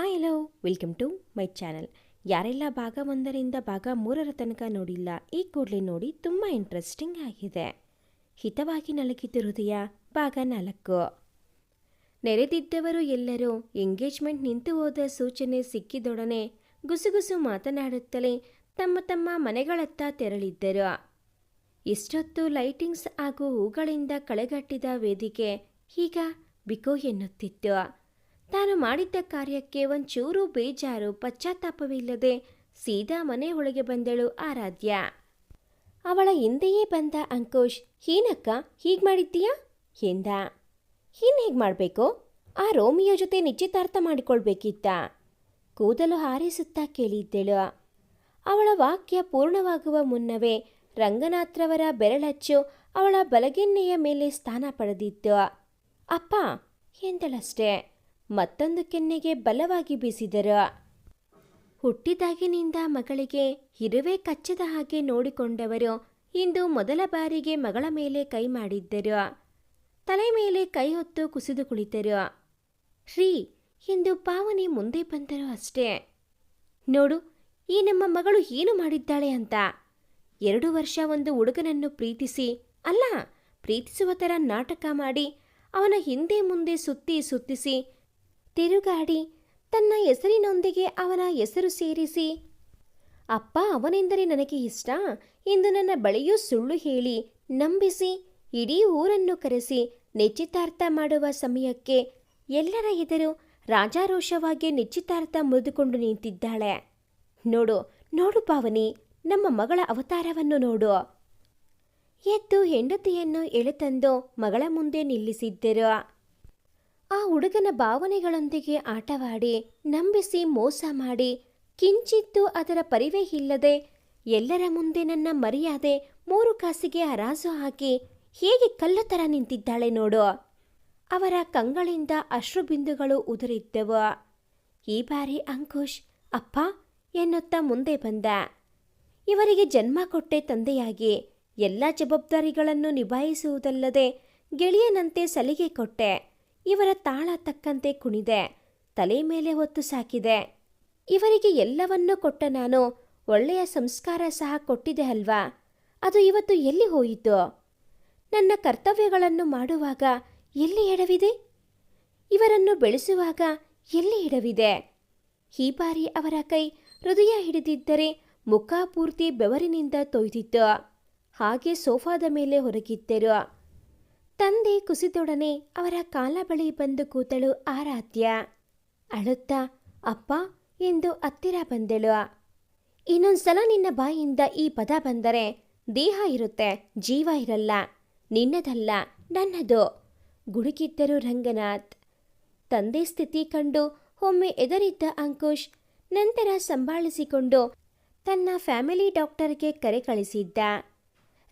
Hi hello welcome to my channel ಯಾರೆಲ್ಲ ಭಾಗ ಒಂದರಿಂದ ಭಾಗ ಮೂರರ ತನಕ ನೋಡಿಲ್ಲ, ಈ ಕೂಡಲೇ ನೋಡಿ ತುಂಬ ಇಂಟ್ರೆಸ್ಟಿಂಗ್ ಆಗಿದೆ. ಹಿತವಾಗಿ ನಲಗಿತು ಹೃದಯ, ಭಾಗ ನಾಲ್ಕು. ನೆರೆದಿದ್ದವರು ಎಲ್ಲರೂ ಎಂಗೇಜ್ಮೆಂಟ್ ನಿಂತು ಹೋದ ಸೂಚನೆ ಸಿಕ್ಕಿದೊಡನೆ ಗುಸುಗುಸು ಮಾತನಾಡುತ್ತಲೇ ತಮ್ಮ ತಮ್ಮ ಮನೆಗಳತ್ತ ತೆರಳಿದ್ದರು. ಇಷ್ಟೊತ್ತು ಲೈಟಿಂಗ್ಸ್ ಹಾಗೂ ಹೂಗಳಿಂದ ಕಳೆಗಟ್ಟಿದ ವೇದಿಕೆ ಈಗ ಬಿಕೋ ಎನ್ನುತ್ತಿತ್ತು. ತಾನು ಮಾಡಿದ್ದ ಕಾರ್ಯಕ್ಕೆ ಒಂಚೂರು ಬೇಜಾರು, ಪಶ್ಚಾತ್ತಾಪವಿಲ್ಲದೆ ಸೀದಾ ಮನೆ ಒಳಗೆ ಬಂದಳು ಆರಾಧ್ಯ. ಅವಳ ಹಿಂದೆಯೇ ಬಂದ ಅಂಕುಶ್ ಏನಕ್ಕ ಹೀಗೆ ಮಾಡಿದ್ದೀಯಾ? ಎಂದ. ಏನು ಹೇಗೆ ಮಾಡಬೇಕು? ಆ ರೋಮಿಯೋ ಜೊತೆ ನಿಶ್ಚಿತಾರ್ಥ ಮಾಡಿಕೊಳ್ಬೇಕಿತ್ತ? ಕೂದಲು ಹಾರಿಸುತ್ತಾ ಕೇಳಿದ್ದಳು. ಅವಳ ವಾಕ್ಯ ಪೂರ್ಣವಾಗುವ ಮುನ್ನವೇ ರಂಗನಾಥ್ರವರ ಬೆರಳಚ್ಚು ಅವಳ ಬಲಗೆನ್ನೆಯ ಮೇಲೆ ಸ್ಥಾನ ಪಡೆದಿತ್ತು. ಅಪ್ಪ! ಎಂದಳಷ್ಟೇ. ಮತ್ತೊಂದು ಕೆನ್ನೆಗೆ ಬಲವಾಗಿ ಬೀಸಿದರು. ಹುಟ್ಟಿದಾಗಿನಿಂದ ಮಗಳಿಗೆ ಇರುವೆ ಕಚ್ಚದ ಹಾಗೆ ನೋಡಿಕೊಂಡವರು ಇಂದು ಮೊದಲ ಬಾರಿಗೆ ಮಗಳ ಮೇಲೆ ಕೈ ಮಾಡಿದ್ದರು. ತಲೆ ಮೇಲೆ ಕೈ ಹೊತ್ತು ಕುಸಿದು ಕುಳಿತರು. ಶ್ರೀ ಇಂದು ಪಾವನಿ ಮುಂದೆ ಬಂದರು ಅಷ್ಟೇ. ನೋಡು, ಈ ನಮ್ಮ ಮಗಳು ಏನು ಮಾಡಿದ್ದಾಳೆ ಅಂತ. ಎರಡು ವರ್ಷ ಒಂದು ಹುಡುಗನನ್ನು ಪ್ರೀತಿಸಿ, ಅಲ್ಲ, ಪ್ರೀತಿಸುವ ಥರ ನಾಟಕ ಮಾಡಿ ಅವನ ಹಿಂದೆ ಮುಂದೆ ಸುತ್ತಿ ಸುತ್ತಿಸಿ ತಿರುಗಾಡಿ ತನ್ನ ಹೆಸರಿನೊಂದಿಗೆ ಅವನ ಹೆಸರು ಸೇರಿಸಿ, ಅಪ್ಪ, ಅವನೆಂದರೆ ನನಗೆ ಇಷ್ಟ. ಎಂದು ನನ್ನ ಬಳಿಯೂ ಸುಳ್ಳು ಹೇಳಿ, ನಂಬಿಸಿ, ಇಡೀ ಊರನ್ನು ಕರೆಸಿ, ನಿಶ್ಚಿತಾರ್ಥ ಮಾಡುವ ಸಮಯಕ್ಕೆ ಎಲ್ಲರ ಎದುರು ರಾಜಾರೋಷವಾಗಿ ನಿಶ್ಚಿತಾರ್ಥ ಮುರಿದುಕೊಂಡು ನಿಂತಿದ್ದಾಳೆ. ನೋಡು ನೋಡು ಪಾವನಿ, ನಮ್ಮ ಮಗಳ ಅವತಾರವನ್ನು ನೋಡು. ಎದ್ದು ಹೆಂಡತಿಯನ್ನು ಎಳೆತಂದು ಮಗಳ ಮುಂದೆ ನಿಲ್ಲಿಸಿದ್ದರು. ಆ ಹುಡುಗನ ಭಾವನೆಗಳೊಂದಿಗೆ ಆಟವಾಡಿ, ನಂಬಿಸಿ ಮೋಸ ಮಾಡಿ, ಕಿಂಚಿತ್ತು ಅದರ ಪರಿವೇ ಇಲ್ಲದೆ, ಎಲ್ಲರ ಮುಂದೆ ನನ್ನ ಮರ್ಯಾದೆ ಮೂರು ಕಾಸಿಗೆ ಹರಾಜು ಹಾಕಿ ಹೇಗೆ ಕಲ್ಲು ಥರ ನಿಂತಿದ್ದಾಳೆ ನೋಡು. ಅವರ ಕಂಗಳಿಂದ ಅಶ್ರುಬಿಂದುಗಳು ಉದುರಿದ್ದವು. ಈ ಬಾರಿ ಅಂಕುಶ್, ಅಪ್ಪ ಎನ್ನುತ್ತಾ ಮುಂದೆ ಬಂದ. ಇವರಿಗೆ ಜನ್ಮ ಕೊಟ್ಟೆ ತಂದೆಯಾಗಿ ಎಲ್ಲ ಜವಾಬ್ದಾರಿಗಳನ್ನು ನಿಭಾಯಿಸುವುದಲ್ಲದೆ ಗೆಳೆಯನಂತೆ ಸಲಿಗೆ ಕೊಟ್ಟೆ. ಇವರ ತಾಳ ತಕ್ಕಂತೆ ಕುಣಿದೆ, ತಲೆ ಮೇಲೆ ಹೊತ್ತು ಸಾಕಿದೆ. ಇವರಿಗೆ ಎಲ್ಲವನ್ನೂ ಕೊಟ್ಟ ನಾನು ಒಳ್ಳೆಯ ಸಂಸ್ಕಾರ ಸಹ ಕೊಟ್ಟಿದೆ ಅಲ್ವಾ? ಅದು ಇವತ್ತು ಎಲ್ಲಿ ಹೋಯಿತು? ನನ್ನ ಕರ್ತವ್ಯಗಳನ್ನು ಮಾಡುವಾಗ ಎಲ್ಲಿ ಎಡವಿದೆ? ಇವರನ್ನು ಬೆಳೆಸುವಾಗ ಎಲ್ಲಿ ಎಡವಿದೆ? ಈ ಬಾರಿ ಅವರ ಕೈ ಹೃದಯ ಹಿಡಿದಿದ್ದರೆ ಮುಖ ಪೂರ್ತಿ ಬೆವರಿನಿಂದ ತೊಯ್ದಿತ್ತು. ಹಾಗೆ ಸೋಫಾದ ಮೇಲೆ ಹೊರಗಿದ್ದರು. ತಂದೆ ಕುಸಿದೊಡನೆ ಅವರ ಕಾಲ ಬಳಿ ಬಂದು ಕೂತಳು ಆರಾಧ್ಯ. ಅಳುತ್ತಾ, ಅಪ್ಪ, ಎಂದು ಹತ್ತಿರ ಬಂದಳು. ಇನ್ನೊಂದ್ಸಲ ನಿನ್ನ ಬಾಯಿಂದ ಈ ಪದ ಬಂದರೆ ದೇಹ ಇರುತ್ತೆ, ಜೀವ ಇರಲ್ಲ, ನಿನ್ನದಲ್ಲ, ನನ್ನದು ಗುಡುಕಿದ್ದರು ರಂಗನಾಥ್. ತಂದೆ ಸ್ಥಿತಿ ಕಂಡು ಒಮ್ಮೆ ಎದರಿದ್ದ ಅಂಕುಶ್ ನಂತರ ಸಂಭಾಳಿಸಿಕೊಂಡು ತನ್ನ ಫ್ಯಾಮಿಲಿ ಡಾಕ್ಟರ್ಗೆ ಕರೆ ಕಳಿಸಿದ್ದ.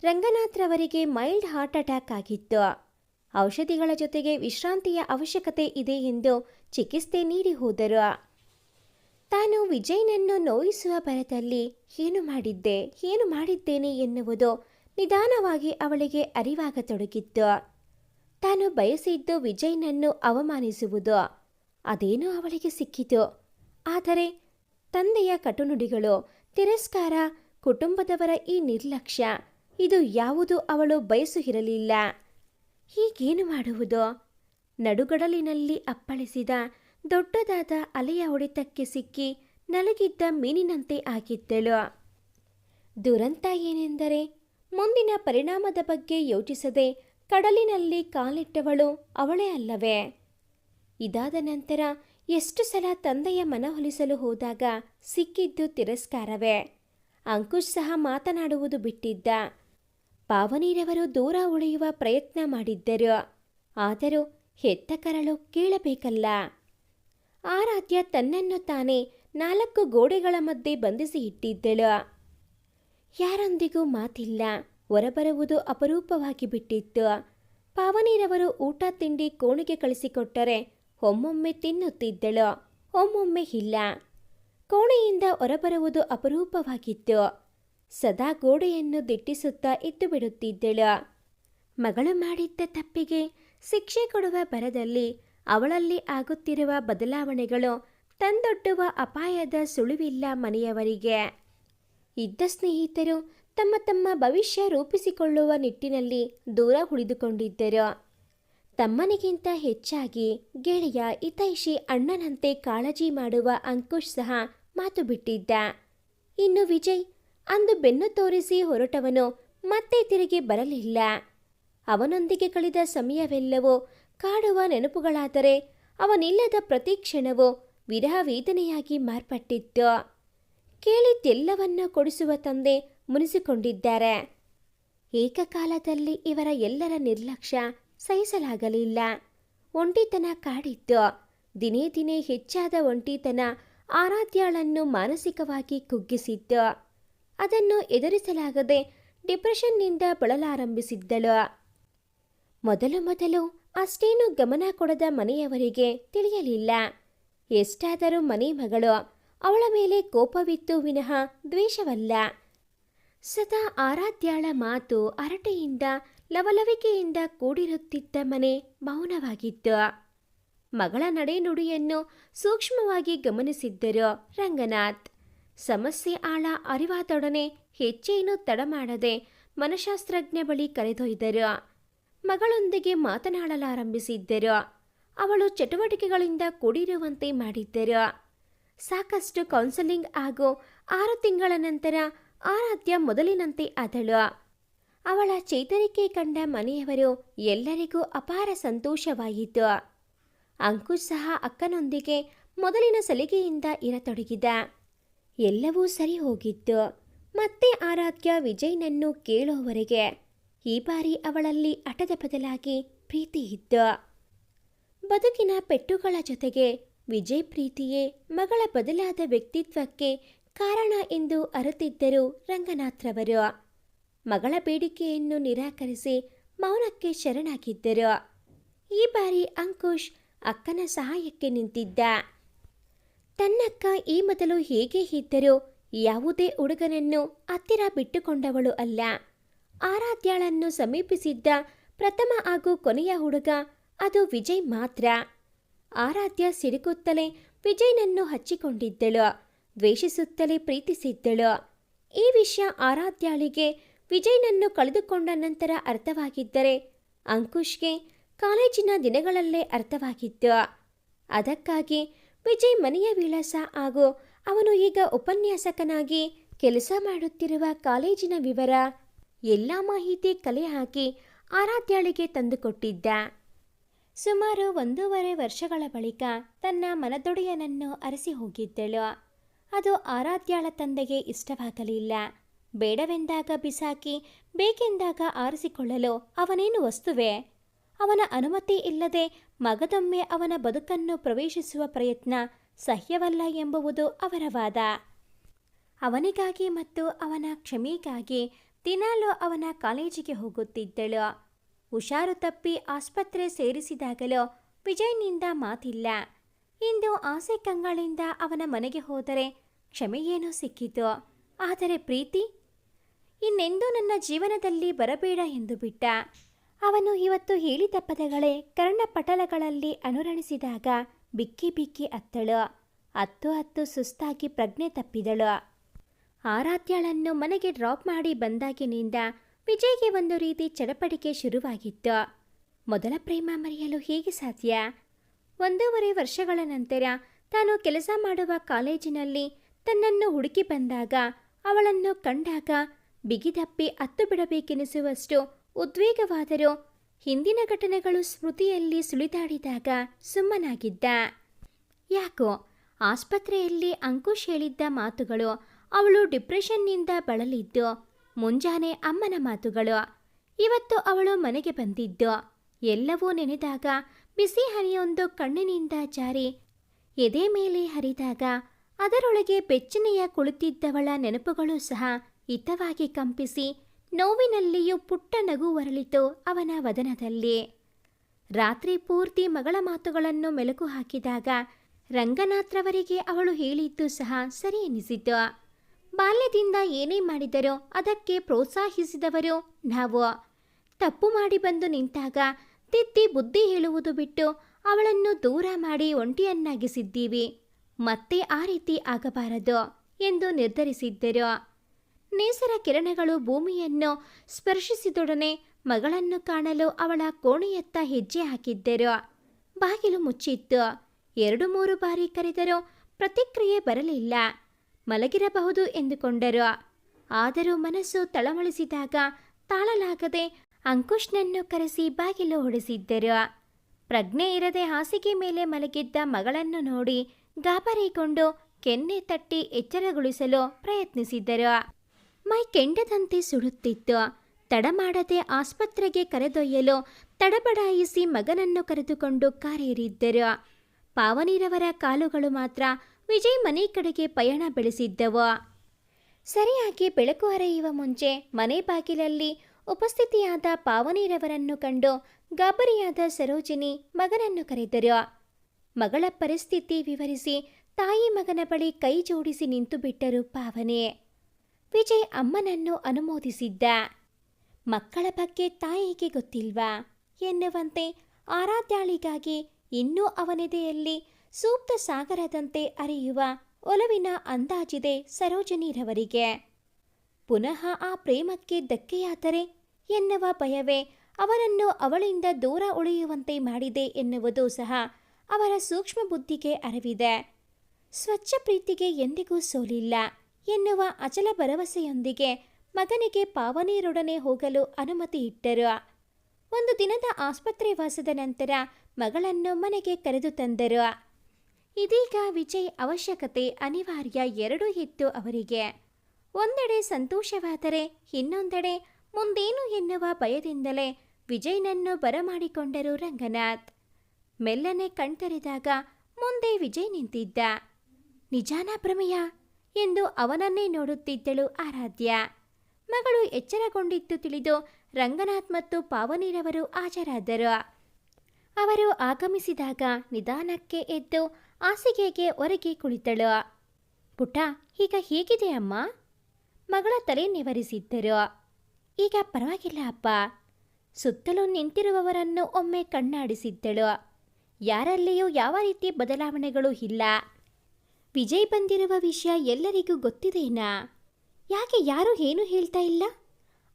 ರಂಗನಾಥ್ರವರಿಗೆ ಮೈಲ್ಡ್ ಹಾರ್ಟ್ ಅಟ್ಯಾಕ್ ಆಗಿತ್ತು. ಔಷಧಿಗಳ ಜೊತೆಗೆ ವಿಶ್ರಾಂತಿಯ ಅವಶ್ಯಕತೆ ಇದೆ ಎಂದು ಚಿಕಿತ್ಸೆ ನೀಡಿ ಹೋದರು. ತಾನು ವಿಜಯ್ನನ್ನು ನೋಯಿಸುವ ಭರದಲ್ಲಿ ಏನು ಮಾಡಿದ್ದೆ, ಏನು ಮಾಡಿದ್ದೇನೆ ಎನ್ನುವುದು ನಿಧಾನವಾಗಿ ಅವಳಿಗೆ ಅರಿವಾಗತೊಡಗಿತ್ತು. ತಾನು ಬಯಸಿದ್ದು ವಿಜಯ್ನನ್ನು ಅವಮಾನಿಸುವುದು, ಅದೇನೋ ಅವಳಿಗೆ ಸಿಕ್ಕಿತು. ಆದರೆ ತಂದೆಯ ಕಟುನುಡಿಗಳು, ತಿರಸ್ಕಾರ, ಕುಟುಂಬದವರ ಈ ನಿರ್ಲಕ್ಷ್ಯ ಇದು ಯಾವುದು ಅವಳು ಬಯಸು ಇರಲಿಲ್ಲ ಹೀಗೇನು ಮಾಡುವುದು? ನಡುಗಡಲಿನಲ್ಲಿ ಅಪ್ಪಳಿಸಿದ ದೊಡ್ಡದಾದ ಅಲೆಯ ಹೊಡೆತಕ್ಕೆ ಸಿಕ್ಕಿ ನಲಗಿದ್ದ ಮೀನಿನಂತೆ ಆಗಿದ್ದಳು. ದುರಂತ ಏನೆಂದರೆ ಮುಂದಿನ ಪರಿಣಾಮದ ಬಗ್ಗೆ ಯೋಚಿಸದೆ ಕಡಲಿನಲ್ಲಿ ಕಾಲಿಟ್ಟವಳು ಅವಳೇ ಅಲ್ಲವೇ? ಇದಾದ ನಂತರ ಎಷ್ಟು ಸಲ ತಂದೆಯ ಮನವೊಲಿಸಲು ಹೋದಾಗ ಸಿಕ್ಕಿದ್ದು ತಿರಸ್ಕಾರವೇ? ಅಂಕುಶ್ ಸಹ ಮಾತನಾಡುವುದು ಬಿಟ್ಟಿದ್ದ. ಪಾವನಿರವರು ದೂರ ಉಳಿಯುವ ಪ್ರಯತ್ನ ಮಾಡಿದ್ದರು. ಆದರೂ ಹೆತ್ತ ಕರಳು ಕೇಳಬೇಕಲ್ಲ. ಆರಾಧ್ಯ ತನ್ನನ್ನು ತಾನೇ ನಾಲ್ಕು ಗೋಡೆಗಳ ಮಧ್ಯೆ ಬಂಧಿಸಿ ಇಟ್ಟಿದ್ದಳು. ಯಾರೊಂದಿಗೂ ಮಾತಿಲ್ಲ, ಹೊರಬರುವುದು ಅಪರೂಪವಾಗಿ ಬಿಟ್ಟಿತ್ತು. ಪಾವನಿರವರು ಊಟ ತಿಂಡಿ ಕೋಣೆಗೆ ಕಳಿಸಿಕೊಟ್ಟರೆ ಒಮ್ಮೊಮ್ಮೆ ತಿನ್ನುತ್ತಿದ್ದಳು, ಒಮ್ಮೊಮ್ಮೆ ಇಲ್ಲ. ಕೋಣೆಯಿಂದ ಹೊರಬರುವುದು ಅಪರೂಪವಾಗಿತ್ತು. ಸದಾ ಗೋಡೆಯನ್ನು ದಿಟ್ಟಿಸುತ್ತಾ ಇದ್ದು ಬಿಡುತ್ತಿದ್ದಳು. ಮಗಳು ಮಾಡಿದ್ದ ತಪ್ಪಿಗೆ ಶಿಕ್ಷೆ ಕೊಡುವ ಬರದಲ್ಲಿ ಅವಳಲ್ಲಿ ಆಗುತ್ತಿರುವ ಬದಲಾವಣೆಗಳು ತಂದೊಡ್ಡುವ ಅಪಾಯದ ಸುಳಿವಿಲ್ಲ ಮನೆಯವರಿಗೆ. ಇದ್ದ ಸ್ನೇಹಿತರು ತಮ್ಮ ತಮ್ಮ ಭವಿಷ್ಯ ರೂಪಿಸಿಕೊಳ್ಳುವ ನಿಟ್ಟಿನಲ್ಲಿ ದೂರ ಉಳಿದುಕೊಂಡಿದ್ದರು. ತಮ್ಮನಿಗಿಂತ ಹೆಚ್ಚಾಗಿ ಗೆಳೆಯ ಹಿತೈಷಿ ಅಣ್ಣನಂತೆ ಕಾಳಜಿ ಮಾಡುವ ಅಂಕುಶ್ ಸಹ ಮಾತು ಬಿಟ್ಟಿದ್ದ. ಇನ್ನು ವಿಜಯ್ ಅಂದು ಬೆನ್ನು ತೋರಿಸಿ ಹೊರಟವನು ಮತ್ತೆ ತಿರುಗಿ ಬರಲಿಲ್ಲ. ಅವನೊಂದಿಗೆ ಕಳೆದ ಸಮಯವೆಲ್ಲವೂ ಕಾಡುವ ನೆನಪುಗಳಾದರೆ ಅವನಿಲ್ಲದ ಪ್ರತಿ ಕ್ಷಣವು ವಿರಹ ವೇದನೆಯಾಗಿ ಮಾರ್ಪಟ್ಟಿತ್ತು. ಕೇಳಿದ್ದೆಲ್ಲವನ್ನ ಕೊಡಿಸುವ ತಂದೆ ಮುನಿಸಿಕೊಂಡಿದ್ದಾರೆ. ಏಕಕಾಲದಲ್ಲಿ ಇವರ ಎಲ್ಲರ ನಿರ್ಲಕ್ಷ್ಯ ಸಹಿಸಲಾಗಲಿಲ್ಲ. ಒಂಟಿತನ ಕಾಡಿತ್ತು. ದಿನೇ ದಿನೇ ಹೆಚ್ಚಾದ ಒಂಟಿತನ ಆರಾಧ್ಯಾಳನ್ನು ಮಾನಸಿಕವಾಗಿ ಕುಗ್ಗಿಸಿತ್ತು. ಅದನ್ನು ಎದುರಿಸಲಾಗದೆ ಡಿಪ್ರೆಷನ್ನಿಂದ ಬಳಲಾರಂಭಿಸಿದ್ದಳು. ಮೊದಲು ಮೊದಲು ಅಷ್ಟೇನು ಗಮನ ಕೊಡದ ಮನೆಯವರಿಗೆ ತಿಳಿಯಲಿಲ್ಲ. ಎಷ್ಟಾದರೂ ಮನೆ ಮಗಳು ಅವಳ ಮೇಲೆ ಕೋಪವಿತ್ತು ವಿನಃ ದ್ವೇಷವಲ್ಲ. ಸದಾ ಆರಾಧ್ಯಾಳ ಮಾತು ಅರಟೆಯಿಂದ ಲವಲವಿಕೆಯಿಂದ ಕೂಡಿರುತ್ತಿದ್ದ ಮನೆ ಮೌನವಾಗಿತ್ತು. ಮಗಳ ನಡೆನುಡಿಯನ್ನು ಸೂಕ್ಷ್ಮವಾಗಿ ಗಮನಿಸಿದ್ದರು ರಂಗನಾಥ್. ಸಮಸ್ಯೆ ಆಳ ಅರಿವಾದೊಡನೆ ಹೆಚ್ಚೇನು ತಡ ಮಾಡದೆ ಮನಶಾಸ್ತ್ರಜ್ಞ ಬಳಿ ಕರೆದೊಯ್ದರು. ಮಗಳೊಂದಿಗೆ ಮಾತನಾಡಲಾರಂಭಿಸಿದ್ದರು. ಅವಳು ಚಟುವಟಿಕೆಗಳಿಂದ ಕೂಡಿರುವಂತೆ ಮಾಡಿದ್ದರು. ಸಾಕಷ್ಟು ಕೌನ್ಸೆಲಿಂಗ್ ಹಾಗೂ ಆರು ತಿಂಗಳ ನಂತರ ಆರಾಧ್ಯ ಮೊದಲಿನಂತೆ ಆದಳು. ಅವಳ ಚೇತರಿಕೆ ಕಂಡ ಮನೆಯವರು ಎಲ್ಲರಿಗೂ ಅಪಾರ ಸಂತೋಷವಾಯಿತು ಅಂಕುಶ್ ಸಹ ಅಕ್ಕನೊಂದಿಗೆ ಮೊದಲಿನ ಸಲಿಗೆಯಿಂದ ಇರತೊಡಗಿದ. ಎಲ್ಲವೂ ಸರಿ ಹೋಗಿತ್ತು ಮತ್ತೆ ಆರಾಧ್ಯ ವಿಜಯ್ನನ್ನು ಕೇಳುವವರೆಗೆ ಈ ಬಾರಿ ಅವಳಲ್ಲಿ ಹಠದ ಬದಲಾಗಿ ಪ್ರೀತಿ ಇತ್ತು. ಬದುಕಿನ ಪೆಟ್ಟುಗಳ ಜೊತೆಗೆ ವಿಜಯ್ ಪ್ರೀತಿಯೇ ಮಗಳ ಬದಲಾದ ವ್ಯಕ್ತಿತ್ವಕ್ಕೆ ಕಾರಣ ಎಂದು ಅರಿತಿದ್ದರು ರಂಗನಾಥ್ರವರು. ಮಗಳ ಬೇಡಿಕೆಯನ್ನು ನಿರಾಕರಿಸಿ ಮೌನಕ್ಕೆ ಶರಣಾಗಿದ್ದರು. ಈ ಬಾರಿ ಅಂಕುಶ್ ಅಕ್ಕನ ಸಹಾಯಕ್ಕೆ ನಿಂತಿದ್ದ. ತನ್ನಕ್ಕ ಈ ಮೊದಲು ಹೇಗೆ ಇದ್ದರೂ ಯಾವುದೇ ಹುಡುಗನನ್ನು ಹತ್ತಿರ ಬಿಟ್ಟುಕೊಂಡವಳು ಅಲ್ಲ. ಆರಾಧ್ಯಾಳನ್ನು ಸಮೀಪಿಸಿದ್ದ ಪ್ರಥಮ ಹಾಗೂ ಕೊನೆಯ ಹುಡುಗ ಅದು ವಿಜಯ್ ಮಾತ್ರ. ಆರಾಧ್ಯ ಸಿಡುಕುತ್ತಲೇ ವಿಜಯ್ನನ್ನು ಹಚ್ಚಿಕೊಂಡಿದ್ದಳು, ದ್ವೇಷಿಸುತ್ತಲೇ ಪ್ರೀತಿಸಿದ್ದಳು. ಈ ವಿಷಯ ಆರಾಧ್ಯಾಳಿಗೆ ವಿಜಯ್ನನ್ನು ಕಳೆದುಕೊಂಡ ನಂತರ ಅರ್ಥವಾಗಿದ್ದರೆ ಅಂಕುಶ್ಗೆ ಕಾಲೇಜಿನ ದಿನಗಳಲ್ಲೇ ಅರ್ಥವಾಗಿತ್ತು. ಅದಕ್ಕಾಗಿ ವಿಜಯ್ ಮನೆಯ ವಿಳಾಸ ಹಾಗೂ ಅವನು ಈಗ ಉಪನ್ಯಾಸಕನಾಗಿ ಕೆಲಸ ಮಾಡುತ್ತಿರುವ ಕಾಲೇಜಿನ ವಿವರ, ಎಲ್ಲ ಮಾಹಿತಿ ಕಲೆ ಹಾಕಿ ಆರಾಧ್ಯಾಳಿಗೆ ತಂದುಕೊಟ್ಟಿದ್ದ. ಸುಮಾರು ಒಂದೂವರೆ ವರ್ಷಗಳ ಬಳಿಕ ತನ್ನ ಮನದೊಡೆಯನನ್ನು ಅರಸಿ ಹೋಗಿದ್ದಳು. ಅದು ಆರಾಧ್ಯಾಳ ತಂದೆಗೆ ಇಷ್ಟವಾಗಲಿಲ್ಲ. ಬೇಡವೆಂದಾಗ ಬಿಸಾಕಿ ಬೇಕೆಂದಾಗ ಆರಿಸಿಕೊಳ್ಳಲು ಅವನೇನು ವಸ್ತುವೆ? ಅವನ ಅನುಮತಿ ಇಲ್ಲದೆ ಮಗದೊಮ್ಮೆ ಅವನ ಬದುಕನ್ನು ಪ್ರವೇಶಿಸುವ ಪ್ರಯತ್ನ ಸಹ್ಯವಲ್ಲ ಎಂಬುವುದು ಅವರ ವಾದ. ಅವನಿಗಾಗಿ ಮತ್ತು ಅವನ ಕ್ಷಮೆಗಾಗಿ ದಿನಾಲೂ ಅವನ ಕಾಲೇಜಿಗೆ ಹೋಗುತ್ತಿದ್ದಳು. ಹುಷಾರು ತಪ್ಪಿ ಆಸ್ಪತ್ರೆ ಸೇರಿಸಿದಾಗಲೂ ವಿಜಯ್ನಿಂದ ಮಾತಿಲ್ಲ. ಇಂದು ಆಸೆ ಕಂಗಳಿಂದ ಅವನ ಮನೆಗೆ ಹೋದರೆ ಕ್ಷಮೆಯೇನೋ ಸಿಕ್ಕಿತು. ಆದರೆ ಪ್ರೀತಿ? ಇನ್ನೆಂದೂ ನನ್ನ ಜೀವನದಲ್ಲಿ ಬರಬೇಡ ಎಂದು ಬಿಟ್ಟ. ಅವನು ಇವತ್ತು ಹೇಳಿದ ಪದಗಳೇ ಕರ್ಣಪಟಲಗಳಲ್ಲಿ ಅನುರಣಿಸಿದಾಗ ಬಿಕ್ಕಿ ಬಿಕ್ಕಿ ಅತ್ತಳು. ಹತ್ತು ಹತ್ತು ಸುಸ್ತಾಗಿ ಪ್ರಜ್ಞೆ ತಪ್ಪಿದಳು. ಆರಾಧ್ಯಳನ್ನು ಮನೆಗೆ ಡ್ರಾಪ್ ಮಾಡಿ ಬಂದಾಗಿನಿಂದ ವಿಜಯ್ಗೆ ಒಂದು ರೀತಿ ಚಡಪಡಿಕೆ ಶುರುವಾಗಿತ್ತು. ಮೊದಲ ಪ್ರೇಮ ಮರೆಯಲು ಹೇಗೆ ಸಾಧ್ಯ? ಒಂದೂವರೆ ವರ್ಷಗಳ ನಂತರ ತಾನು ಕೆಲಸ ಮಾಡುವ ಕಾಲೇಜಿನಲ್ಲಿ ತನ್ನನ್ನು ಹುಡುಕಿ ಬಂದಾಗ ಅವಳನ್ನು ಕಂಡಾಗ ಬಿಗಿದಪ್ಪಿ ಅತ್ತು ಬಿಡಬೇಕೆನಿಸುವಷ್ಟು ಉದ್ವೇಗವಾದರೂ ಹಿಂದಿನ ಘಟನೆಗಳು ಸ್ಮೃತಿಯಲ್ಲಿ ಸುಳಿದಾಡಿದಾಗ ಸುಮ್ಮನಾಗಿದ್ದ. ಯಾಕೋ? ಆಸ್ಪತ್ರೆಯಲ್ಲಿ ಅಂಕುಶ್ ಹೇಳಿದ್ದ ಮಾತುಗಳು ಅವಳು ಡಿಪ್ರೆಷನ್ನಿಂದ ಬಳಲಿದ್ದು, ಮುಂಜಾನೆ ಅಮ್ಮನ ಮಾತುಗಳು. ಇವತ್ತು ಅವಳು ಮನೆಗೆ ಬಂದಿದ್ದು. ಎಲ್ಲವೂ ನೆನೆದಾಗ ಬಿಸಿ ಹನಿಯೊಂದು ಕಣ್ಣಿನಿಂದ ಜಾರಿ ಎದೆ ಮೇಲೆ ಹರಿದಾಗ ಅದರೊಳಗೆ ಬೆಚ್ಚನೆಯ ಕುಳಿತಿದ್ದವಳ ನೆನಪುಗಳು ಸಹ ಹಿತವಾಗಿ ಕಂಪಿಸಿ ನೋವಿನಲ್ಲಿಯೂ ಪುಟ್ಟ ನಗು ಹೊರಳಿತು ಅವನ ವದನದಲ್ಲಿ. ರಾತ್ರಿ ಪೂರ್ತಿ ಮಗಳ ಮಾತುಗಳನ್ನು ಮೆಲುಕು ಹಾಕಿದಾಗ ರಂಗನಾಥ್ರವರಿಗೆ ಅವಳು ಹೇಳಿದ್ದು ಸಹ ಸರಿ ಎನಿಸಿತು. ಬಾಲ್ಯದಿಂದ ಏನೇ ಮಾಡಿದರೋ ಅದಕ್ಕೆ ಪ್ರೋತ್ಸಾಹಿಸಿದವರು ನಾವು. ತಪ್ಪು ಮಾಡಿ ಬಂದು ನಿಂತಾಗ ತಿದ್ದಿ ಬುದ್ಧಿ ಹೇಳುವುದು ಬಿಟ್ಟು ಅವಳನ್ನು ದೂರ ಮಾಡಿ ಒಂಟಿಯನ್ನಾಗಿಸಿದ್ದೀವಿ. ಮತ್ತೆ ಆ ರೀತಿ ಆಗಬಾರದು ಎಂದು ನಿರ್ಧರಿಸಿದ್ದರು. ನೇಸರ ಕಿರಣಗಳು ಭೂಮಿಯನ್ನು ಸ್ಪರ್ಶಿಸಿದೊಡನೆ ಮಗಳನ್ನು ಕಾಣಲು ಅವಳ ಕೋಣೆಯತ್ತ ಹೆಜ್ಜೆ ಹಾಕಿದ್ದರು. ಬಾಗಿಲು ಮುಚ್ಚಿತ್ತು. ಎರಡು ಮೂರು ಬಾರಿ ಕರೆದರೂ ಪ್ರತಿಕ್ರಿಯೆ ಬರಲಿಲ್ಲ. ಮಲಗಿರಬಹುದು ಎಂದುಕೊಂಡರು. ಆದರೂ ಮನಸ್ಸು ತಳಮಳಿಸಿದಾಗ ತಾಳಲಾಗದೆ ಅಂಕುಶ್ನನ್ನು ಕರೆಸಿ ಬಾಗಿಲು ಹೊಡೆಸಿದ್ದರು. ಪ್ರಜ್ಞೆ ಇರದೆ ಹಾಸಿಗೆ ಮೇಲೆ ಮಲಗಿದ್ದ ಮಗಳನ್ನು ನೋಡಿ ಗಾಬರಿಗೊಂಡು ಕೆನ್ನೆ ತಟ್ಟಿ ಎಚ್ಚರಗೊಳಿಸಲು ಪ್ರಯತ್ನಿಸಿದ್ದರು ಮೈ ಕೆಂಡದಂತೆ ಸುಡುತ್ತಿತ್ತು. ತಡ ಮಾಡದೆ ಆಸ್ಪತ್ರೆಗೆ ಕರೆದೊಯ್ಯಲು ತಡಬಡಾಯಿಸಿ ಮಗನನ್ನು ಕರೆದುಕೊಂಡು ಕಾರೇರಿದ್ದರು. ಪಾವನಿರವರ ಕಾಲುಗಳು ಮಾತ್ರ ವಿಜಯ್ ಮನೆ ಕಡೆಗೆ ಪಯಣ ಬೆಳೆಸಿದ್ದವು. ಸರಿಯಾಗಿ ಬೆಳಕು ಹರಿಯುವ ಮುಂಚೆ ಮನೆ ಬಾಗಿಲಲ್ಲಿ ಉಪಸ್ಥಿತಿಯಾದ ಪಾವನಿರವರನ್ನು ಕಂಡು ಗಾಬರಿಯಾದ ಸರೋಜಿನಿ ಮಗನನ್ನು ಕರೆದರು. ಮಗಳ ಪರಿಸ್ಥಿತಿ ವಿವರಿಸಿ ತಾಯಿ ಮಗನ ಬಳಿ ಕೈ ಜೋಡಿಸಿ ನಿಂತು ಬಿಟ್ಟರು ಪಾವನೆ. ವಿಜಯ್ ಅಮ್ಮನನ್ನು ಅನುಮೋದಿಸಿದ್ದ. ಮಕ್ಕಳ ಬಗ್ಗೆ ತಾಯಿಗೆ ಗೊತ್ತಿಲ್ವಾ? ಎನ್ನುವಂತೆ ಆರಾಧ್ಯಾಳಿಗಾಗಿ ಇನ್ನೂ ಅವನೆದೆಯಲ್ಲಿ ಸೂಕ್ತ ಸಾಗರದಂತೆ ಅರಿಯುವ ಒಲವಿನ ಅಂದಾಜಿದೆ ಸರೋಜಿನಿರವರಿಗೆ. ಪುನಃ ಆ ಪ್ರೇಮಕ್ಕೆ ಧಕ್ಕೆಯಾದರೆ ಎನ್ನುವ ಭಯವೇ ಅವನನ್ನು ಅವಳಿಂದ ದೂರ ಉಳಿಯುವಂತೆ ಮಾಡಿದೆ ಎನ್ನುವುದು ಸಹ ಅವರ ಸೂಕ್ಷ್ಮ ಬುದ್ಧಿಗೆ ಅರಿವಿದೆ. ಸ್ವಚ್ಛ ಪ್ರೀತಿಗೆ ಎಂದಿಗೂ ಸೋಲಿಲ್ಲ. ಎನ್ನುವ ಅಚಲ ಭರವಸೆಯೊಂದಿಗೆ ಮಗನಿಗೆ ಪಾವನೀರೊಡನೆ ಹೋಗಲು ಅನುಮತಿ ಇಟ್ಟರು. ಒಂದು ದಿನದ ಆಸ್ಪತ್ರೆ ವಾಸದ ನಂತರ ಮಗಳನ್ನು ಮನೆಗೆ ಕರೆದು ತಂದರು. ಇದೀಗ ವಿಜಯ್ ಅವಶ್ಯಕತೆ ಅನಿವಾರ್ಯ ಎರಡೂ ಇತ್ತು ಅವರಿಗೆ. ಒಂದೆಡೆ ಸಂತೋಷವಾದರೆ ಇನ್ನೊಂದೆಡೆ ಮುಂದೇನು ಎನ್ನುವ ಭಯದಿಂದಲೇ ವಿಜಯ್ನನ್ನು ಬರಮಾಡಿಕೊಂಡರು ರಂಗನಾಥ್. ಮೆಲ್ಲನೆ ಕಣ್ತೆರೆದಾಗ ಮುಂದೆ ವಿಜಯ್ ನಿಂತಿದ್ದ. ನಿಜಾನ ಪ್ರಮೇಯ? ಎಂದು ಅವನನ್ನೇ ನೋಡುತ್ತಿದ್ದಳು ಆರಾಧ್ಯ. ಮಗಳು ಎಚ್ಚರಗೊಂಡಿದ್ದು ತಿಳಿದು ರಂಗನಾಥ್ ಮತ್ತು ಪಾವನಿರವರು ಹಾಜರಾದರು. ಅವರು ಆಗಮಿಸಿದಾಗ ನಿಧಾನಕ್ಕೆ ಎದ್ದು ಹಾಸಿಗೆಗೆ ಹೊರಗೆ ಕುಳಿತಳು. ಪುಟ ಈಗ ಹೇಗಿದೆ ಅಮ್ಮ? ಮಗಳ ತಲೆ ನಿವರಿಸಿದ್ದರು. ಈಗ ಪರವಾಗಿಲ್ಲ ಅಪ್ಪ. ಸುತ್ತಲೂ ನಿಂತಿರುವವರನ್ನು ಒಮ್ಮೆ ಕಣ್ಣಾಡಿಸಿದ್ದಳು. ಯಾರಲ್ಲಿಯೂ ಯಾವ ರೀತಿ ಬದಲಾವಣೆಗಳು ಇಲ್ಲ. ವಿಜಯ್ ಬಂದಿರುವ ವಿಷಯ ಎಲ್ಲರಿಗೂ ಗೊತ್ತಿದೆನಾ? ಯಾಕೆ ಯಾರೂ ಏನೂ ಹೇಳ್ತಾ ಇಲ್ಲ?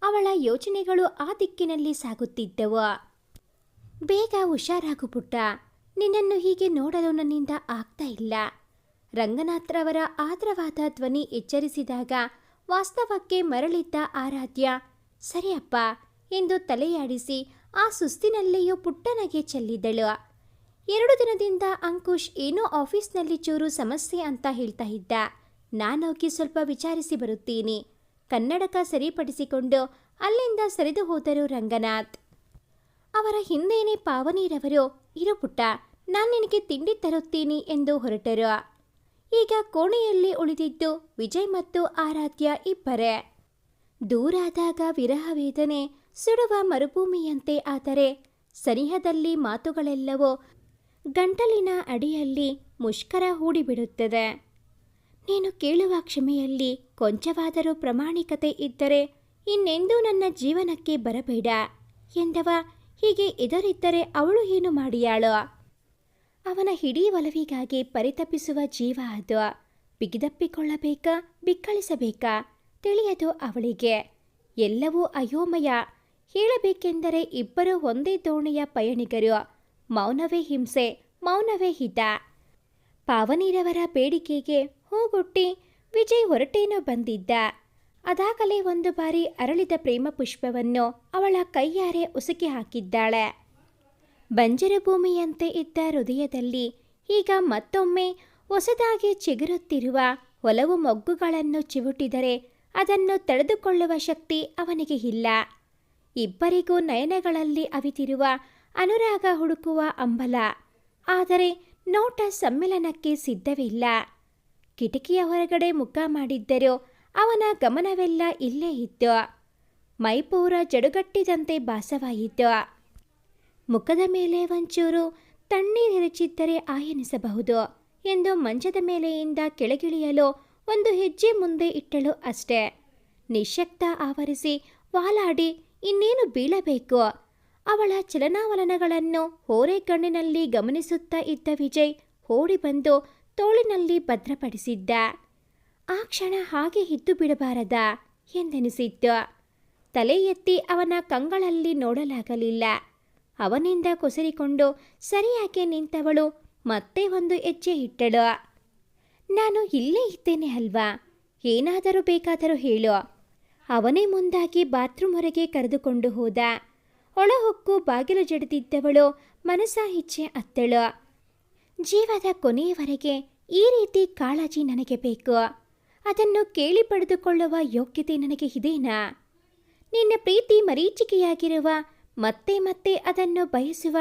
ಅವಳ ಯೋಚನೆಗಳು ಆ ದಿಕ್ಕಿನಲ್ಲಿ ಸಾಗುತ್ತಿದ್ದವು. ಬೇಗ ಹುಷಾರಾಗು ಪುಟ್ಟ ನಿನ್ನನ್ನು ಹೀಗೆ ನೋಡಲು ನನ್ನಿಂದ ಆಗ್ತಾ ಇಲ್ಲ. ರಂಗನಾಥ್ರವರ ಆದ್ರವಾದ ಧ್ವನಿ ಎಚ್ಚರಿಸಿದಾಗ ವಾಸ್ತವಕ್ಕೆ ಮರಳಿದ್ದ ಆರಾಧ್ಯ ಸರಿಯಪ್ಪ ಎಂದು ತಲೆಯಾಡಿಸಿ ಆ ಸುಸ್ತಿನಲ್ಲಿಯೂ ಪುಟ್ಟನಗೆ ಚೆಲ್ಲಿದಳು. ಎರಡು ದಿನದಿಂದ ಅಂಕುಶ್ ಏನೋ ಆಫೀಸ್ನಲ್ಲಿ ಚೂರು ಸಮಸ್ಯೆ ಅಂತ ಹೇಳ್ತಾ ಇದ್ದ. ನಾನೋಗಿ ಸ್ವಲ್ಪ ವಿಚಾರಿಸಿ ಬರುತ್ತೀನಿ. ಕನ್ನಡಕ ಸರಿಪಡಿಸಿಕೊಂಡು ಅಲ್ಲಿಂದ ಸರಿದು ಹೋದರು ರಂಗನಾಥ್. ಅವರ ಹಿಂದೇನೆ ಪಾವನಿರವರು ಇರು ಪುಟ್ಟ, ನಾನು ನಿನಗೆ ತಿಂಡಿ ತರುತ್ತೀನಿ ಎಂದು ಹೊರಟರು. ಈಗ ಕೋಣೆಯಲ್ಲಿ ಉಳಿದಿದ್ದು ವಿಜಯ್ ಮತ್ತು ಆರಾಧ್ಯ ಇಬ್ಬರೇ. ದೂರಾದಾಗ ವಿರಹ ವೇದನೆ ಸುಡುವ ಮರುಭೂಮಿಯಂತೆ ಆದರೆ ಸನಿಹದಲ್ಲಿ ಮಾತುಗಳೆಲ್ಲವೂ ಗಂಟಲಿನ ಅಡಿಯಲ್ಲಿ ಮುಷ್ಕರ ಹೂಡಿಬಿಡುತ್ತದೆ. ನೀನು ಕೇಳುವ ಕ್ಷಮೆಯಲ್ಲಿ ಕೊಂಚವಾದರೂ ಪ್ರಾಮಾಣಿಕತೆ ಇದ್ದರೆ ಇನ್ನೆಂದೂ ನನ್ನ ಜೀವನಕ್ಕೆ ಬರಬೇಡ ಎಂದವ. ಹೀಗೆ ಇದರಿದ್ದರೆ ಅವಳು ಏನು ಮಾಡಿಯಾಳು? ಅವನ ಹಿಡೀ ಒಲವಿಗಾಗಿ ಪರಿತಪಿಸುವ ಜೀವ ಅದು. ಬಿಗಿದಪ್ಪಿಕೊಳ್ಳಬೇಕಾ? ಬಿಕ್ಕಳಿಸಬೇಕಾ? ತಿಳಿಯದು ಅವಳಿಗೆ. ಎಲ್ಲವೂ ಅಯೋಮಯ. ಹೇಳಬೇಕೆಂದರೆ ಇಬ್ಬರು ಒಂದೇ ದೋಣಿಯ ಪಯಣಿಗರು. ಮೌನವೇ ಹಿಂಸೆ, ಮೌನವೇ ಹಿತ. ಪಾವನೀರವರ ಬೇಡಿಕೆಗೆ ಹೂಗುಟ್ಟಿ ವಿಜಯ್ ಹೊರಟೇನೋ ಬಂದಿದ್ದ. ಅದಾಗಲೇ ಒಂದು ಬಾರಿ ಅರಳಿದ ಪ್ರೇಮ ಪುಷ್ಪವನ್ನು ಅವಳ ಕೈಯಾರೆ ಉಸುಕಿ ಹಾಕಿದ್ದಾಳೆ. ಬಂಜರು ಭೂಮಿಯಂತೆ ಇದ್ದ ಹೃದಯದಲ್ಲಿ ಈಗ ಮತ್ತೊಮ್ಮೆ ಹೊಸದಾಗಿ ಚಿಗುರುತ್ತಿರುವ ಒಲವು ಮೊಗ್ಗುಗಳನ್ನು ಚಿವುಟಿದರೆ ಅದನ್ನು ತಡೆದುಕೊಳ್ಳುವ ಶಕ್ತಿ ಅವನಿಗೆ ಇಲ್ಲ. ಇಬ್ಬರಿಗೂ ನಯನಗಳಲ್ಲಿ ಅವಿತಿರುವ ಅನುರಾಗ ಹುಡುಕುವ ಅಂಬಲ. ಆದರೆ ನೋಟ ಸಮ್ಮಿಲನಕ್ಕೆ ಸಿದ್ಧವಿಲ್ಲ. ಕಿಟಕಿಯ ಹೊರಗಡೆ ಮುಖ ಮಾಡಿದ್ದರೂ ಅವನ ಗಮನವೆಲ್ಲ ಇಲ್ಲೇ ಇತ್ತು. ಮೈಪೂರ ಜಡುಗಟ್ಟಿದಂತೆ ಭಾಸವಾಯಿತು. ಮುಖದ ಮೇಲೆ ಒಂಚೂರು ತಣ್ಣೀರೆರಚಿದ್ದರೆ ಆಯನಿಸಬಹುದು ಎಂದು ಮಂಚದ ಮೇಲೆಯಿಂದ ಕೆಳಗಿಳಿಯಲು ಒಂದು ಹೆಜ್ಜೆ ಮುಂದೆ ಇಟ್ಟಳು ಅಷ್ಟೇ. ನಿಶಕ್ತ ಆವರಿಸಿ ವಾಲಾಡಿ ಇನ್ನೇನು ಬೀಳಬೇಕು? ಅವಳ ಚಲನಾವಲನಗಳನ್ನು ಹೋರೆಗಣ್ಣಿನಲ್ಲಿ ಗಮನಿಸುತ್ತಾ ಇದ್ದ ವಿಜಯ್ ಓಡಿ ಬಂದು ತೋಳಿನಲ್ಲಿ ಭದ್ರಪಡಿಸಿದ್ದ. ಆ ಕ್ಷಣ ಹಾಗೆ ಇದ್ದು ಬಿಡಬಾರದ ಎಂದೆನಿಸಿತ್ತು. ತಲೆ ಎತ್ತಿ ಅವನ ಕಂಗಳಲ್ಲಿ ನೋಡಲಾಗಲಿಲ್ಲ. ಅವನಿಂದ ಕೊಸರಿಕೊಂಡು ಸರಿಯಾಗಿ ನಿಂತವಳು ಮತ್ತೆ ಒಂದು ಹೆಜ್ಜೆ ಇಟ್ಟಳು. ನಾನು ಇಲ್ಲೇ ಇದ್ದೇನೆ ಅಲ್ವಾ? ಏನಾದರೂ ಬೇಕಾದರೂ ಹೇಳು. ಅವನೇ ಮುಂದಾಗಿ ಬಾತ್ರೂಮ್ ಹೊರಗೆ ಕರೆದುಕೊಂಡು ಹೋದ. ಒಳಹೊಕ್ಕು ಬಾಗಿಲು ಜಡಿದಿದ್ದವಳು ಮನಸ ಇಚ್ಛೆ ಅತ್ತಳು. ಜೀವದ ಕೊನೆಯವರೆಗೆ ಈ ರೀತಿ ಕಾಳಜಿ ನನಗೆ ಬೇಕು. ಅದನ್ನು ಕೇಳಿ ಪಡೆದುಕೊಳ್ಳುವ ಯೋಗ್ಯತೆ ನನಗೆ ಇದೇನಾ? ನಿನ್ನ ಪ್ರೀತಿ ಮರೀಚಿಕೆಯಾಗಿರುವ, ಮತ್ತೆ ಮತ್ತೆ ಅದನ್ನು ಬಯಸುವ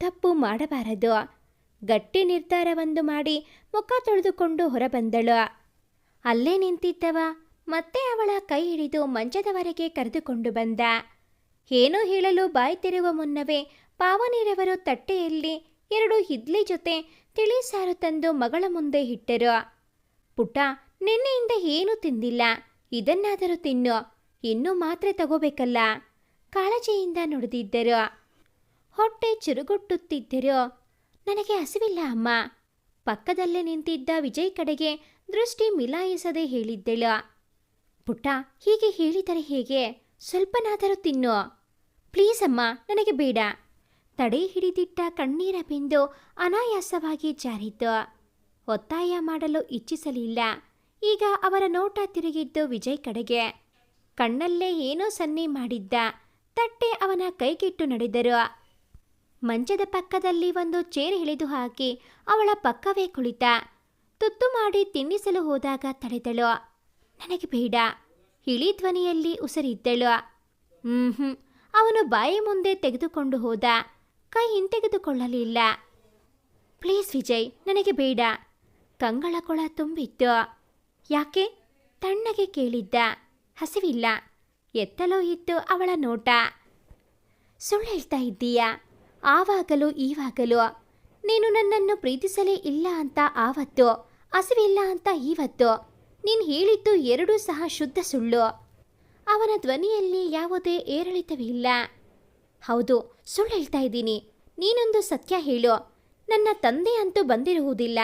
ತಪ್ಪು ಮಾಡಬಾರದು. ಗಟ್ಟಿ ನಿರ್ಧಾರವೊಂದು ಮಾಡಿ ಮುಖ ತೊಳೆದುಕೊಂಡು ಹೊರಬಂದಳು. ಅಲ್ಲೇ ನಿಂತಿದ್ದವ ಮತ್ತೆ ಅವಳ ಕೈ ಹಿಡಿದು ಮಂಚದವರೆಗೆ ಕರೆದುಕೊಂಡು ಬಂದ. ಏನೋ ಹೇಳಲು ಬಾಯಿ ತೆರೆಯುವ ಮುನ್ನವೇ ಪಾವನೀರವರು ತಟ್ಟೆಯಲ್ಲಿ ಎರಡು ಇಡ್ಲಿ ಜೊತೆ ತಿಳಿ ಸಾರು ತಂದು ಮಗಳ ಮುಂದೆ ಇಟ್ಟರು. ಪುಟ ನಿನ್ನೆಯಿಂದ ಏನೂ ತಿಂದಿಲ್ಲ. ಇದನ್ನಾದರೂ ತಿನ್ನು. ಇನ್ನೂ ಮಾತ್ರೆ ತಗೋಬೇಕಲ್ಲ. ಕಾಳಜಿಯಿಂದ ನುಡಿದಿದ್ದರು. ಹೊಟ್ಟೆ ಚುರುಗುಟ್ಟುತ್ತಿದ್ದರು. ನನಗೆ ಹಸಿವಿಲ್ಲ ಅಮ್ಮ. ಪಕ್ಕದಲ್ಲೇ ನಿಂತಿದ್ದ ವಿಜಯ್ ಕಡೆಗೆ ದೃಷ್ಟಿ ಮಿಲಾಯಿಸದೆ ಹೇಳಿದ್ದಳು. ಪುಟ ಹೀಗೆ ಹೇಳಿದರೆ ಹೇಗೆ? ಸ್ವಲ್ಪನಾದರೂ ತಿನ್ನು. ಪ್ಲೀಸ್ ಅಮ್ಮ, ನನಗೆ ಬೇಡ. ತಡೆ ಹಿಡಿದಿಟ್ಟ ಕಣ್ಣೀರ ಬೆಂದು ಅನಾಯಾಸವಾಗಿ ಜಾರಿತು. ಒತ್ತಾಯ ಮಾಡಲು ಇಚ್ಛಿಸಲಿಲ್ಲ. ಈಗ ಅವರ ನೋಟ ತಿರುಗಿದ್ದು ವಿಜಯ್ ಕಡೆಗೆ. ಕಣ್ಣಲ್ಲೇ ಏನೋ ಸನ್ನೆ ಮಾಡಿದ್ದ. ತಟ್ಟೆ ಅವನ ಕೈಗಿಟ್ಟು ನಡೆದರು. ಮಂಚದ ಪಕ್ಕದಲ್ಲಿ ಒಂದು ಚೇರ್ ಹಿಡಿದು ಹಾಕಿ ಅವಳ ಪಕ್ಕವೇ ಕುಳಿತ. ತುತ್ತು ಮಾಡಿ ತಿನ್ನಿಸಲು ಹೋದಾಗ ತಡೆದಳು. ನನಗೆ ಬೇಡ. ಇಳಿ ಧ್ವನಿಯಲ್ಲಿ ಉಸಿರಿದ್ದಳು. ಹ್ಮ್ ಅವನು ಬಾಯಿ ಮುಂದೆ ತೆಗೆದುಕೊಂಡು ಹೋದ. ಕೈ ಹಿಂತೆಗೆದುಕೊಳ್ಳಲಿಲ್ಲ. ಪ್ಲೀಸ್ ವಿಜಯ್, ನನಗೆ ಬೇಡ. ಕಂಗಳ ಕೊಳ ತುಂಬಿತ್ತು. ಯಾಕೆ? ತಣ್ಣಗೆ ಕೇಳಿದ್ದ. ಹಸಿವಿಲ್ಲ. ಎತ್ತಲೋ ಇತ್ತು ಅವಳ ನೋಟ. ಸುಳ್ಳು ಹೇಳ್ತಾ ಇದ್ದೀಯ? ಆವಾಗಲೂ ಈವಾಗಲೂ. ನೀನು ನನ್ನನ್ನು ಪ್ರೀತಿಸಲೇ ಇಲ್ಲ ಅಂತ ಆವತ್ತು, ಹಸಿವಿಲ್ಲ ಅಂತ ಇವತ್ತು ನೀನು ಹೇಳಿದ್ದು ಎರಡೂ ಸಹ ಶುದ್ಧ ಸುಳ್ಳು. ಅವನ ಧ್ವನಿಯಲ್ಲಿ ಯಾವುದೇ ಏರಿಳಿತವಿಲ್ಲ ಹೌದು, ಸುಳ್ಳು ಹೇಳ್ತಾ ಇದ್ದೀನಿ. ನೀನೊಂದು ಸತ್ಯ ಹೇಳು. ನನ್ನ ತಂದೆ ಅಂತೂ ಬಂದಿರುವುದಿಲ್ಲ.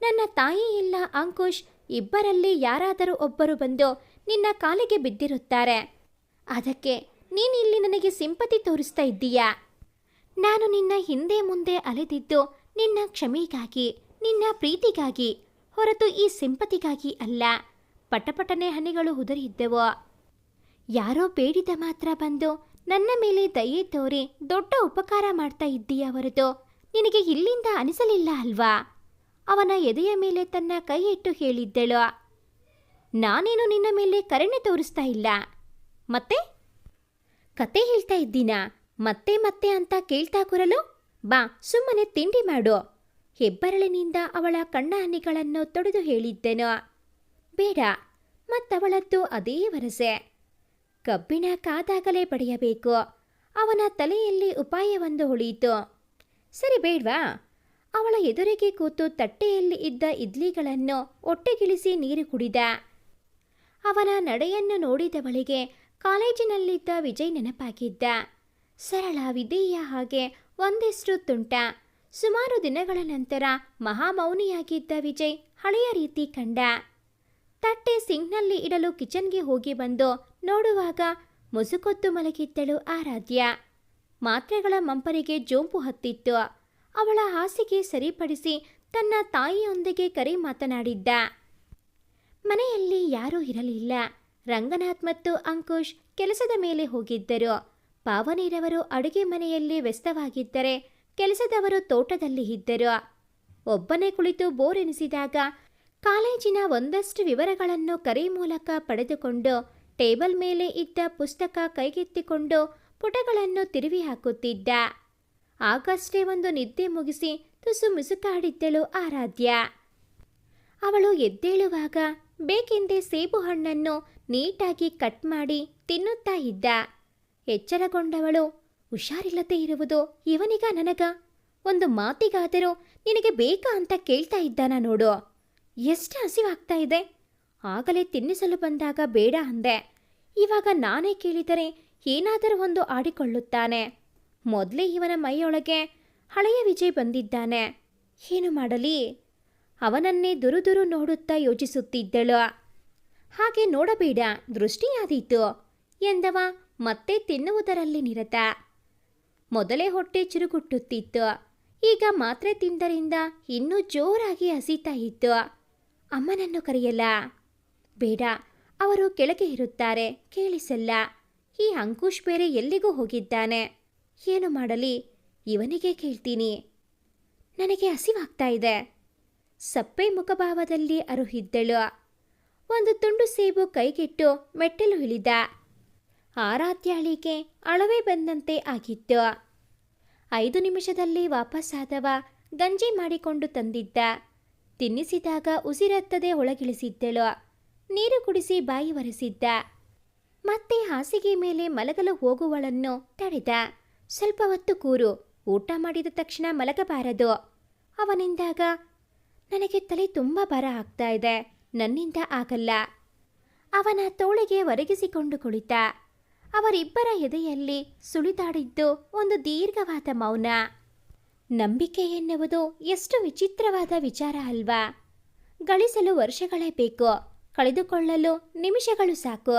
ನನ್ನ ತಾಯಿ ಇಲ್ಲ, ಅಂಕುಶ್, ಇಬ್ಬರಲ್ಲಿ ಯಾರಾದರೂ ಒಬ್ಬರು ಬಂದು ನಿನ್ನ ಕಾಲಿಗೆ ಬಿದ್ದಿರುತ್ತಾರೆ. ಅದಕ್ಕೆ ನೀನಿಲ್ಲಿ ನನಗೆ ಸಿಂಪತಿ ತೋರಿಸ್ತಾ ಇದ್ದೀಯಾ? ನಾನು ನಿನ್ನ ಹಿಂದೆ ಮುಂದೆ ಅಲೆದಿದ್ದು ನಿನ್ನ ಕ್ಷಮೆಗಾಗಿ, ನಿನ್ನ ಪ್ರೀತಿಗಾಗಿ ಹೊರತು ಈ ಸಿಂಪತಿಗಾಗಿ ಅಲ್ಲ. ಪಟಪಟನೆ ಹನಿಗಳು ಉದುರಿದ್ದೆವು. ಯಾರೋ ಬೇಡಿದ ಮಾತ್ರ ಬಂದು ನನ್ನ ಮೇಲೆ ದಯೆ ತೋರಿ ದೊಡ್ಡ ಉಪಕಾರ ಮಾಡ್ತಾ ಇದ್ದೀಯ ಹೊರತು. ನಿನಗೆ ಇಲ್ಲಿಂದ ಅನಿಸಲಿಲ್ಲ ಅಲ್ವಾ? ಅವನ ಎದೆಯ ಮೇಲೆ ತನ್ನ ಕೈ ಇಟ್ಟು ಹೇಳಿದ್ದಳು. ನಾನೇನು ನಿನ್ನ ಮೇಲೆ ಕರುಣೆ ತೋರಿಸ್ತಾ ಇಲ್ಲ? ಮತ್ತೆ? ಕತೆ ಹೇಳ್ತಾ ಇದ್ದೀನಾ? ಮತ್ತೆ ಮತ್ತೆ ಅಂತ ಕೇಳ್ತಾ ಕೂರಲು? ಬಾ, ಸುಮ್ಮನೆ ತಿಂಡಿ ಮಾಡು. ಹೆಬ್ಬರಳಿನಿಂದ ಅವಳ ಕಣ್ಣ ಹನಿಗಳನ್ನು ತೊಡೆದು ಹೇಳಿದ್ದೆನು. ಬೇಡ, ಮತ್ತವಳದ್ದು ಅದೇ ವರಸೆ. ಕಬ್ಬಿಣ ಕಾದಾಗಲೇ ಪಡೆಯಬೇಕು ಅವನ ತಲೆಯಲ್ಲಿ ಉಪಾಯವೊಂದು ಉಳಿಯಿತು. ಸರಿ ಬೇಡ್ವಾ? ಅವಳ ಎದುರಿಗೆ ಕೂತು ತಟ್ಟೆಯಲ್ಲಿ ಇದ್ದ ಇಡ್ಲಿಗಳನ್ನು ಒಟ್ಟೆಗಿಳಿಸಿ ನೀರು ಕುಡಿದ. ಅವನ ನಡೆಯನ್ನು ನೋಡಿದವಳಿಗೆ ಕಾಲೇಜಿನಲ್ಲಿದ್ದ ವಿಜಯ್ ನೆನಪಾಗಿದ್ದ. ಸರಳ ವಿಧೇಯ ಹಾಗೆ ಒಂದಿಷ್ಟು ತುಂಟ ಸುಮಾರು ದಿನಗಳ ನಂತರ ಮಹಾಮೌನಿಯಾಗಿದ್ದ ವಿಜಯ್ ಹಳೆಯ ರೀತಿ ಕಂಡ. ತಟ್ಟೆ ಸಿಂಕ್ನಲ್ಲಿ ಇಡಲು ಕಿಚನ್ಗೆ ಹೋಗಿ ಬಂದು ನೋಡುವಾಗ ಮುಸುಕೊತ್ತು ಮಲಗಿದ್ದಳು ಆರಾಧ್ಯ. ಮಾತ್ರೆಗಳ ಮಂಪರಿಗೆ ಜೋಂಪು ಹತ್ತಿತ್ತು. ಅವಳ ಹಾಸಿಗೆ ಸರಿಪಡಿಸಿ ತನ್ನ ತಾಯಿಯೊಂದಿಗೆ ಕರೆ ಮಾತನಾಡಿದ್ದ. ಮನೆಯಲ್ಲಿ ಯಾರೂ ಇರಲಿಲ್ಲ. ರಂಗನಾಥ್ ಮತ್ತು ಅಂಕುಶ್ ಕೆಲಸದ ಮೇಲೆ ಹೋಗಿದ್ದರು. ಪಾವನೀರವರು ಅಡುಗೆ ಮನೆಯಲ್ಲಿ ವ್ಯಸ್ತವಾಗಿದ್ದರೆ ಕೆಲಸದವರು ತೋಟದಲ್ಲಿ ಇದ್ದರು. ಒಬ್ಬನೇ ಕುಳಿತು ಬೋರ್ ಎನಿಸಿದಾಗ ಕಾಲೇಜಿನ ಒಂದಷ್ಟು ವಿವರಗಳನ್ನು ಕರೆ ಮೂಲಕ ಪಡೆದುಕೊಂಡು ಟೇಬಲ್ ಮೇಲೆ ಇದ್ದ ಪುಸ್ತಕ ಕೈಗೆತ್ತಿಕೊಂಡು ಪುಟಗಳನ್ನು ತಿರುವಿ ಹಾಕುತ್ತಿದ್ದ. ಆಗಷ್ಟೇ ಒಂದು ನಿದ್ದೆ ಮುಗಿಸಿ ತುಸು ಮುಸುಕಾಡಿದ್ದಳು ಆರಾಧ್ಯ. ಅವಳು ಎದ್ದೇಳುವಾಗ ಬೇಕೆಂದೇ ಸೇಬು ಹಣ್ಣನ್ನು ನೀಟಾಗಿ ಕಟ್ ಮಾಡಿ ತಿನ್ನುತ್ತಾ ಇದ್ದ. ಎಚ್ಚರಗೊಂಡವಳು ಹುಷಾರಿಲ್ಲದೆ ಇರುವುದು ಇವನಿಗ ನನಗ? ಒಂದು ಮಾತಿಗಾದರೂ ನಿನಗೆ ಬೇಕಾ ಅಂತ ಕೇಳ್ತಾ ಇದ್ದಾನ ನೋಡು. ಎಷ್ಟು ಹಸಿವಾಗ್ತಾ ಇದೆ. ಆಗಲೇ ತಿನ್ನಿಸಲು ಬಂದಾಗ ಬೇಡ ಅಂದೆ. ಇವಾಗ ನಾನೇ ಕೇಳಿದರೆ ಏನಾದರೂ ಒಂದು ಆಡಿಕೊಳ್ಳುತ್ತಾನೆ. ಮೊದಲೇ ಇವನ ಮೈಯೊಳಗೆ ಹಳೆಯ ವಿಜಯ್ ಬಂದಿದ್ದಾನೆ. ಏನು ಮಾಡಲಿ? ಅವನನ್ನೇ ದುರುದುರು ನೋಡುತ್ತಾ ಯೋಚಿಸುತ್ತಿದ್ದಳು. ಹಾಗೆ ನೋಡಬೇಡ, ದೃಷ್ಟಿಯಾದೀತು ಎಂದವ ಮತ್ತೆ ತಿನ್ನುವುದರಲ್ಲಿ ನಿರತ. ಮೊದಲೇ ಹೊಟ್ಟೆ ಚುರುಗುಟ್ಟುತ್ತಿತ್ತು ಈಗ ಮಾತ್ರೆ ತಿಂದರಿಂದ ಇನ್ನೂ ಜೋರಾಗಿ ಹಸಿತಾ ಇತ್ತು. ಅಮ್ಮನನ್ನು ಕರೆಯಲ್ಲ. ಬೇಡ, ಅವರು ಕೆಳಗೆ ಇರುತ್ತಾರೆ, ಕೇಳಿಸಲ್ಲ. ಈ ಅಂಕುಶ್ ಬೇರೆ ಎಲ್ಲಿಗೂ ಹೋಗಿದ್ದಾನೆ. ಏನು ಮಾಡಲಿ? ಇವನಿಗೆ ಕೇಳ್ತೀನಿ. ನನಗೆ ಹಸಿವಾಗ್ತಾ ಇದೆ. ಸಪ್ಪೆ ಮುಖಭಾವದಲ್ಲಿ ಅರುಹಿದ್ದಳು. ಒಂದು ತುಂಡು ಸೇಬು ಕೈಗಿಟ್ಟು ಮೆಟ್ಟಲು ಇಳಿದ. ಆರಾಧ್ಯಾಳಿಗೆ ಅಳವೆ ಬಂದಂತೆ ಆಗಿತ್ತು ಐದು ನಿಮಿಷದಲ್ಲಿ ವಾಪಸ್ಸಾದವ ಗಂಜಿ ಮಾಡಿಕೊಂಡು ತಂದಿದ್ದ. ತಿನ್ನಿಸಿದಾಗ ಉಸಿರತ್ತದೆ ಒಳಗಿಳಿಸಿದ್ದಳು. ನೀರು ಕುಡಿಸಿ ಬಾಯಿ ಒರೆಸಿದ್ದ. ಮತ್ತೆ ಹಾಸಿಗೆ ಮೇಲೆ ಮಲಗಲು ಹೋಗುವಳನ್ನು ತಡೆದ. ಸ್ವಲ್ಪ ಹೊತ್ತು ಕೂರು, ಊಟ ಮಾಡಿದ ತಕ್ಷಣ ಮಲಗಬಾರದು. ಅವನಿಂದಾಗ, ನನಗೆ ತಲೆ ತುಂಬ ಬರ ಆಗ್ತಾ ಇದೆ, ನನ್ನಿಂದ ಆಗಲ್ಲ. ಅವನ ತೋಳಿಗೆ ಒರಗಿಸಿಕೊಂಡು ಕುಳಿತ. ಅವರಿಬ್ಬರ ಎದೆಯಲ್ಲಿ ಸುಳಿದಾಡಿದ್ದು ಒಂದು ದೀರ್ಘವಾದ ಮೌನ. ನಂಬಿಕೆ ಎನ್ನುವುದು ಎಷ್ಟು ವಿಚಿತ್ರವಾದ ವಿಚಾರ ಅಲ್ವಾ? ಗಳಿಸಲು ವರ್ಷಗಳೇ ಬೇಕು, ಕಳೆದುಕೊಳ್ಳಲು ನಿಮಿಷಗಳು ಸಾಕು.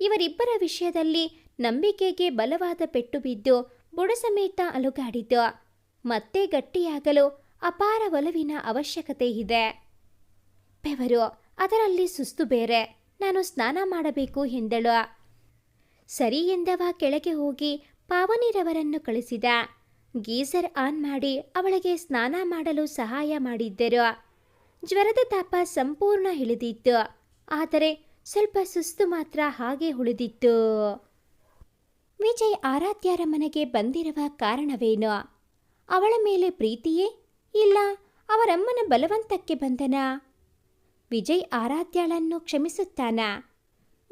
ಇವರಿಬ್ಬರ ವಿಷಯದಲ್ಲಿ ನಂಬಿಕೆಗೆ ಬಲವಾದ ಪೆಟ್ಟು ಬಿದ್ದು ಬುಡಸಮೇತ ಅಲುಗಾಡಿದ್ದು, ಮತ್ತೆ ಗಟ್ಟಿಯಾಗಲು ಅಪಾರ ಒಲವಿನ ಅವಶ್ಯಕತೆ ಇದೆ. ಬೆವರು, ಅದರಲ್ಲಿ ಸುಸ್ತು ಬೇರೆ, ನಾನು ಸ್ನಾನ ಮಾಡಬೇಕು ಎಂದಳು. ಸರಿ ಎಂದವ ಕೆಳಗೆ ಹೋಗಿ ಪಾವನಿರವರನ್ನು ಕಳಿಸಿದ. ಗೀಸರ್ ಆನ್ ಮಾಡಿ ಅವಳಿಗೆ ಸ್ನಾನ ಮಾಡಲು ಸಹಾಯ ಮಾಡಿದ್ದರು. ಜ್ವರದ ತಾಪ ಸಂಪೂರ್ಣ ಇಳಿದಿತ್ತು. ಆದರೆ ಸ್ವಲ್ಪ ಸುಸ್ತು ಮಾತ್ರ ಹಾಗೆ ಉಳಿದಿತ್ತು. ವಿಜಯ್ ಆರಾಧ್ಯರ ಮನೆಗೆ ಬಂದಿರುವ ಕಾರಣವೇನು? ಅವಳ ಮೇಲೆ ಪ್ರೀತಿಯೇ? ಇಲ್ಲ, ಅವರಮ್ಮನ ಬಲವಂತಕ್ಕೆ ಬಂದನ ವಿಜಯ್ ಆರಾಧ್ಯಳನ್ನು ಕ್ಷಮಿಸುತ್ತಾನಾ?